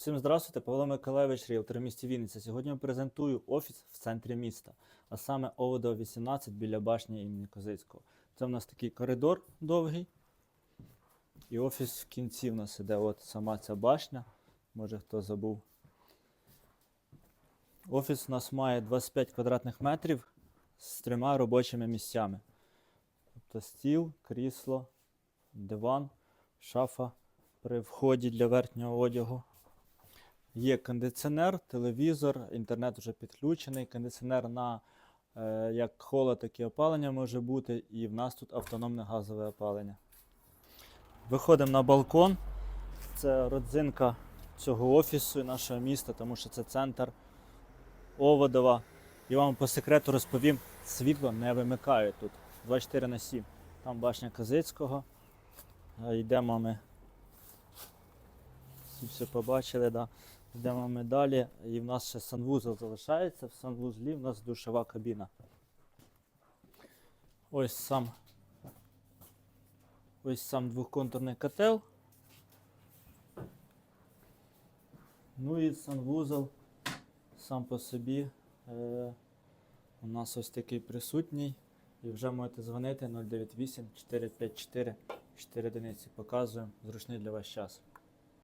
Всім здравствуйте, Павло Миколаївич, ріелтор місті Вінниця. Сьогодні я презентую офіс в центрі міста, а саме ОВДО 18 біля башні імені Козицького. Це в нас такий коридор довгий. І офіс в кінці в нас іде от сама ця башня. Може хто забув. Офіс у нас має 25 квадратних метрів з трьома робочими місцями. Тобто стіл, крісло, диван, шафа при вході для верхнього одягу. Є кондиціонер, телевізор, інтернет вже підключений. Кондиціонер на е, як холод, так і опалення може бути. І в нас тут автономне газове опалення. Виходимо на балкон. Це родзинка цього офісу і нашого міста, тому що це центр Оводова. І вам по секрету розповім, світло не вимикають тут 24 на 7. Там башня Казицького. Е, Йдемо ми. Все побачили, да. Йдемо ми далі. І в нас ще санвузол залишається. В санвузлі в нас душова кабіна. Ось сам. Ось сам двохконтурний котел. Ну і санвузол сам по собі. Е, у нас ось такий присутній. І вже можете дзвонити 098 454 4 одиниці. Показуємо зручний для вас час.